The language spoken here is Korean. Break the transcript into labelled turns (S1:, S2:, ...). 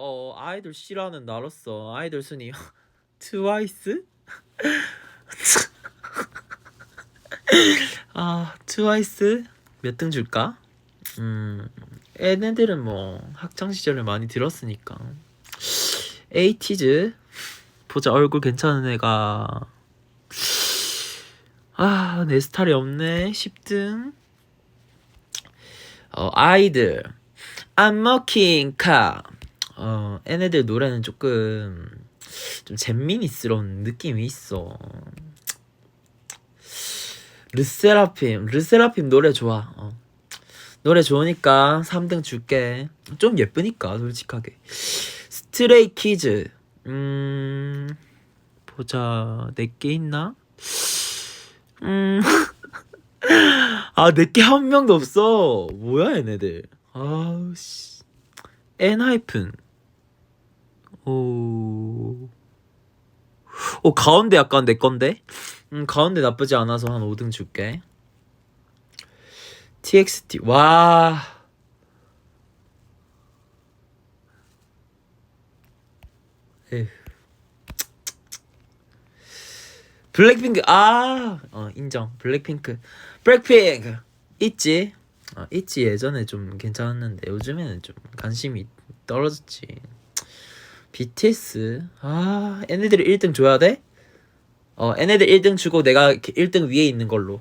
S1: 어 아이돌 싫어하는 나로서 아이돌 순위 트와이스? 아 트와이스? 몇 등 줄까? 음 얘네들은 뭐 학창 시절을 많이 들었으니까. 에이티즈? 보자 얼굴 괜찮은 애가. 아 내 스타일이 없네. 10등? 어 아이들. I'm working car 어 얘네들 노래는 조금 좀 잼미니스러운 느낌이 있어. 르세라핌 르세라핌 노래 좋아. 어. 노래 좋으니까 3등 줄게. 좀 예쁘니까 솔직하게. 스트레이 키즈. 음 보자. 내게 있나? 음. 음아 내게 한 명도 없어. 뭐야 얘네들. 아우 씨. 엔하이픈 오. 오 가운데 약간 내 건데? 음 가운데 나쁘지 않아서 한 5등 줄게. TXT 와. 에휴. 블랙핑크. 아. 어, 인정. 블랙핑크. 블랙핑크. 있지? 어, 있지. 예전에 좀 괜찮았는데 요즘에는 좀 관심이 떨어졌지 BTS 아 얘네들이 1등 줘야 돼? 어 얘네들 1등 주고 내가 이렇게 1등 위에 있는 걸로